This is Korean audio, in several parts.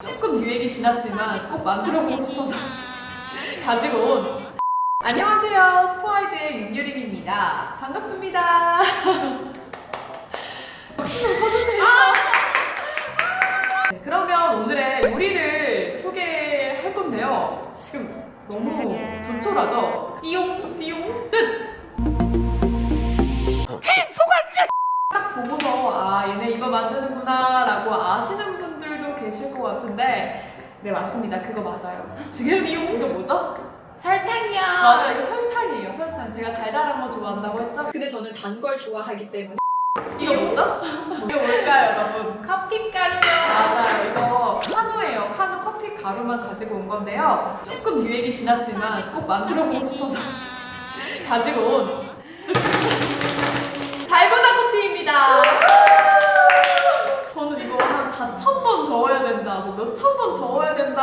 조금 유행이 지났지만 꼭 만들어보고 싶어서 가지고 온. 안녕하세요. 스포아이드의 윤유림입니다. 반갑습니다. 박수 좀 쳐주세요. 네, 그러면 오늘의 요리를 소개할 건데요. 지금 너무 조촐하죠? 띠용 띠용 끝! 딱 보고서 아 얘네 이거 만드는구나 라고 아시는 계실 것 같은데 네 맞습니다 그거 맞아요 지금 이 이거 뭐죠? 설탕이야. 맞아 이거 설탕이에요 설탕 제가 달달한 거 좋아한다고 했죠? 근데 저는 단 걸 좋아하기 때문에 이거 뭐죠? 이거 뭘까요 여러분? 커피 가루요. 맞아요 이거 카누예요 카누 커피 가루만 가지고 온 건데요 조금 유행이 지났지만 꼭 만들어 보고 싶어서 가지고 온 달고나 커피입니다. 저는 이거 한 4천 번 저어야 된다, 뭐 몇천 번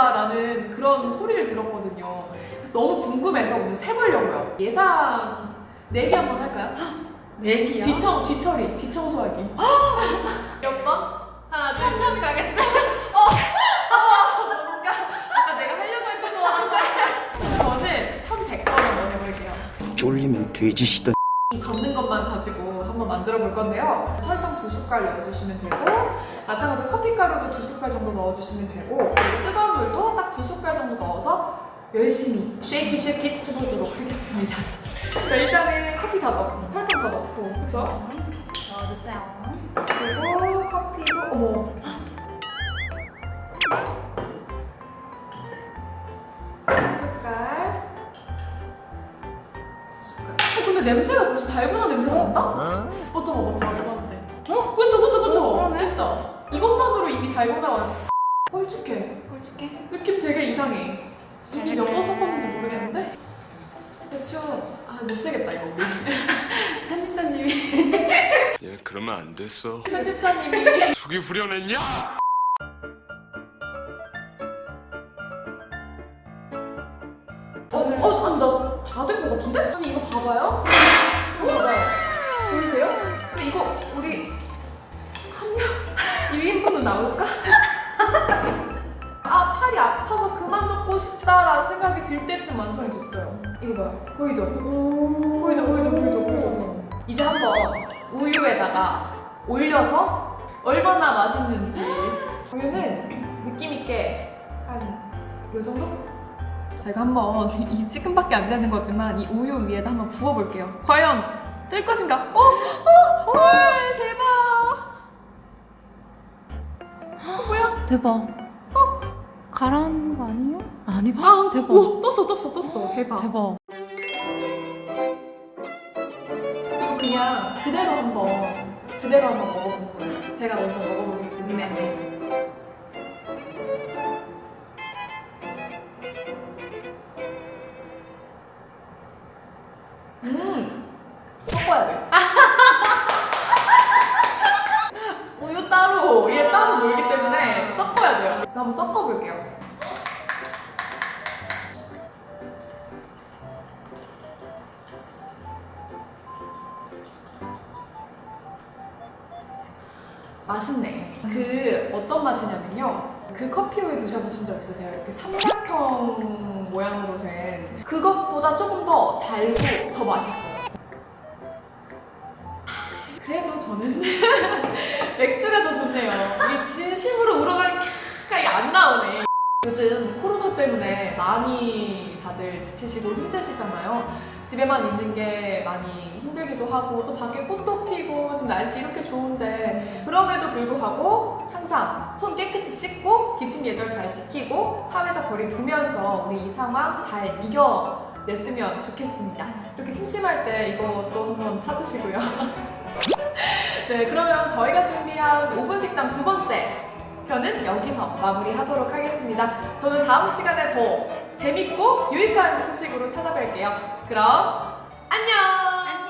저어야 된다라는 그런 소리를 들었거든요. 그래서 너무 궁금해서 오늘 세보려고요. 예상 내기 한번 할까요? 내기요. 뒤청 뒤처리 뒤청소하기. 몇 번? 하나, 둘, 셋. 한번 가겠어요. 뭔가 아까 내가 하려고 했던 거 같은데. 저는 1,100번 한번 해볼게요. 쫄리면 돼지시던 것만 가지고 한번 만들어 볼 건데요. 설탕 두 숟갈 넣어주시면 되고, 마찬가지로 커피가루도 두 숟갈 정도 넣어주시면 되고, 그리고 뜨거운 물도 딱 두 숟갈 정도 넣어서 열심히 쉐이키 쉐이키 해보도록 하겠습니다. 자, 일단은 커피 다 넣고, 설탕 다 넣고, 그죠? 넣어주세요. 그리고 커피도, 어머. 냄새가 벌써 달고나 냄새가 난다? 어떤 거 해봤는데 어? 그쵸 그쵸 그쵸 그러네. 진짜 이것만으로 이미 달고나 왔어 뻘쭉해 꼴줄게. 느낌 되게 이상해 이미 몇번 섞었는지 모르겠는데 대충 아 못쓰겠다 이거 우리 편집자님이 얘 그러면 안 됐어. 편집자님이 속이 후련했냐? 어? 어? 아니 나다된거 같은데? 아니 봐봐요? 이거 봐봐요. 보이세요? 근데 이거 우리 한명? 1인분은 나올까? 아 팔이 아파서 그만 적고 싶다라는 생각이 들 때쯤 완성이 됐어요. 이거 봐요. 보이죠? 보이죠? 보이죠? 보이죠? 보이죠? 이제 한번 우유에다가 올려서 얼마나 맛있는지. 우유는 느낌 있게 한 요 정도? 제가 한번 이 찌끔밖에 안 되는 거지만 이 우유 위에다 한번 부어볼게요 과연 뜰 것인가? 어? 어? 헐 대박 어, 뭐야? 대박. 가라앉는 거 아니에요? 아니, 아 대박. 오, 떴어 떴어 떴어 대박 대박. 그냥 그대로 한번 그대로 한번 먹어보는 거예요. 제가 먼저 먹어보겠습니다. 음, 섞어야 돼. 우유 따로, 얘 따로 놀기 때문에 섞어야 돼요. 일단 한번 섞어볼게요. 맛있네. 그 어떤 맛이냐면요. 그 커피 우유 드셔보신 적 있으세요? 이렇게 삼각형 모양으로 된 그것보다 조금 더 달고 더 맛있어요. 그래도 저는 맥주가 더 좋네요. 이게 진심으로 우러나는 캬가 안 나오네. 요즘 코로나 때문에 많이 다들 지치시고 힘드시잖아요. 집에만 있는 게 많이 힘들기도 하고 또 밖에 꽃도 피고 지금 날씨 이렇게 좋은데 그럼에도 불구하고 항상 손 깨끗이 씻고 기침 예절 잘 지키고 사회적 거리 두면서 우리 이 상황 잘 이겨냈으면 좋겠습니다. 이렇게 심심할 때 이것도 한번 타드시고요. 네, 그러면 저희가 준비한 5분 식당 두 번째 편은 여기서 마무리하도록 하겠습니다. 저는 다음 시간에 더 재밌고 유익한 소식으로 찾아뵐게요. 그럼 안녕!